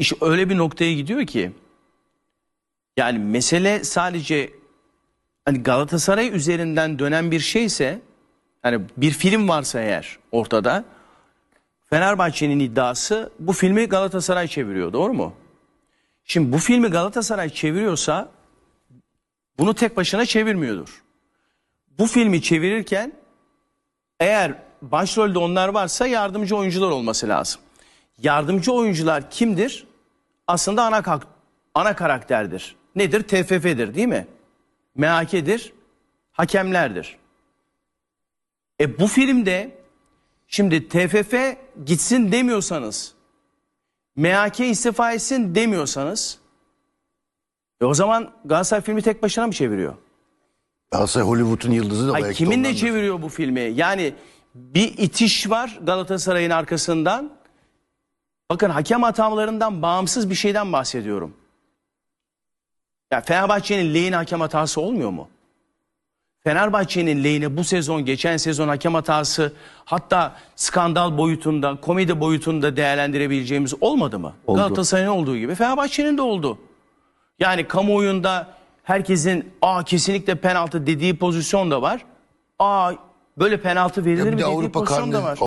İş öyle bir noktaya gidiyor ki yani mesele sadece hani Galatasaray üzerinden dönen bir şeyse hani bir film varsa eğer ortada Fenerbahçe'nin iddiası bu filmi Galatasaray çeviriyor doğru mu? Şimdi bu filmi Galatasaray çeviriyorsa bunu tek başına çevirmiyordur. Bu filmi çevirirken eğer başrolde onlar varsa yardımcı oyuncular olması lazım. Yardımcı oyuncular kimdir? Aslında ana kak- ana karakterdir. Nedir? TFF'dir değil mi? MHK'dir, hakemlerdir. E bu filmde şimdi TFF gitsin demiyorsanız, MHK istifa etsin demiyorsanız, e o zaman Galatasaray filmi tek başına mı çeviriyor? Galatasaray Hollywood'un yıldızı da de kiminle ondandır. çeviriyor bu filmi? Yani bir itiş var Galatasaray'ın arkasından. Bakın hakem hatalarından bağımsız bir şeyden bahsediyorum. Ya Fenerbahçe'nin lehine hakem hatası olmuyor mu? Fenerbahçe'nin lehine bu sezon, geçen sezon hakem hatası hatta skandal boyutunda, komedi boyutunda değerlendirebileceğimiz olmadı mı? Galatasaray'ın olduğu gibi Fenerbahçe'nin de oldu. Yani kamuoyunda herkesin aa kesinlikle penaltı dediği pozisyon da var. Aa böyle penaltı verilir mi de dediği Avrupa pozisyon da karne- var.